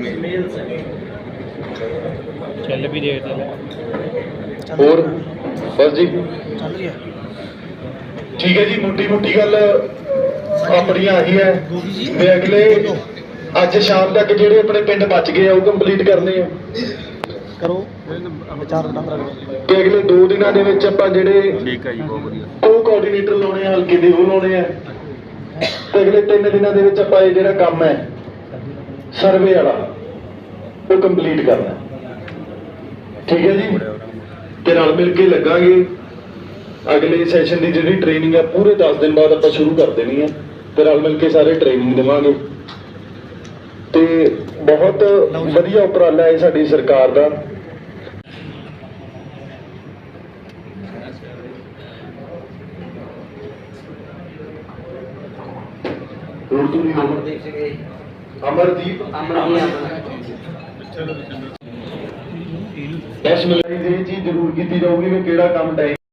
ਮੇਲ ਚੱਲ ਵੀ ਰੇਟ ਹੋਰ? ਬਸ ਜੀ। ਚੱਲ ਰਹੀ। ਠੀਕ ਹੈ ਜੀ ਮੋਟੀ ਮੋਟੀ ਗੱਲ ਆਪਣੀਆਂ ਆਹੀ ਹੈ। ਵੀ ਅਗਲੇ ਅੱਜ ਸ਼ਾਮ ਤੱਕ ਜਿਹੜੇ ਆਪਣੇ ਪਿੰਡ ਬਚ ਗਏ ਆ ਉਹ ਕੰਪਲੀਟ ਕਰਨੇ ਆ। ਕਰੋ। ਵਿਚਾਰ ਕਰੋ ਤੇ ਅਗਲੇ 2 ਦਿਨਾਂ ਦੇ ਵਿੱਚ ਆਪਾਂ ਜਿਹੜੇ ਠੀਕ ਹੈ ਜੀ ਬਹੁਤ ਵਧੀਆ। ਉਹ ਕੋਆਰਡੀਨੇਟਰ ਲਾਉਣੇ ਆ ਹਲਕੇ ਦੇ ਉਹ ਲਾਉਣੇ ਆ। ਤੇ ਅਗਲੇ 3 ਦਿਨਾਂ ਦੇ ਵਿੱਚ ਆਪਾਂ ਇਹ ਜਿਹੜਾ ਕੰਮ ਹੈ ਸਰਵੇ ਵਾਲਾ, ਉਹ ਕੰਪਲੀਟ ਕਰਨਾ। ਠੀਕ ਹੈ ਜੀ? ਤੇ ਨਾਲ ਮਿਲ ਕੇ ਲੱਗਾਂਗੇ। ਅਗਲੇ ਸੈਸ਼ਨ ਦੀ ਜਿਹੜੀ ਟ੍ਰੇਨਿੰਗ ਹੈ ਪੂਰੇ 10 ਦਿਨ ਬਾਅਦ ਆਪਾਂ ਸ਼ੁਰੂ ਕਰ ਦੇਣੀ ਹੈ ਤੇ ਨਾਲ ਮਿਲ ਕੇ ਸਾਰੇ ਟ੍ਰੇਨਿੰਗ ਦੇਵਾਂਗੇ। ਤੇ ਬਹੁਤ ਵਧੀਆ ਉਪਰਾਲਾ ਹੈ ਸਾਡੀ ਸਰਕਾਰ ਦਾ। ਹੋਰ ਤੁਸੀਂ ਅਮਰਦੀਪ ਸਿੰਘ ਅਮਰਦੀਪ ਮਿਲਾਈ ਦੇ ਇਹ ਚੀਜ਼ ਜ਼ਰੂਰ ਕੀਤੀ ਜਾਊਗੀ ਕਿ ਕਿਹੜਾ ਕੰਮ ਟਾਈਮ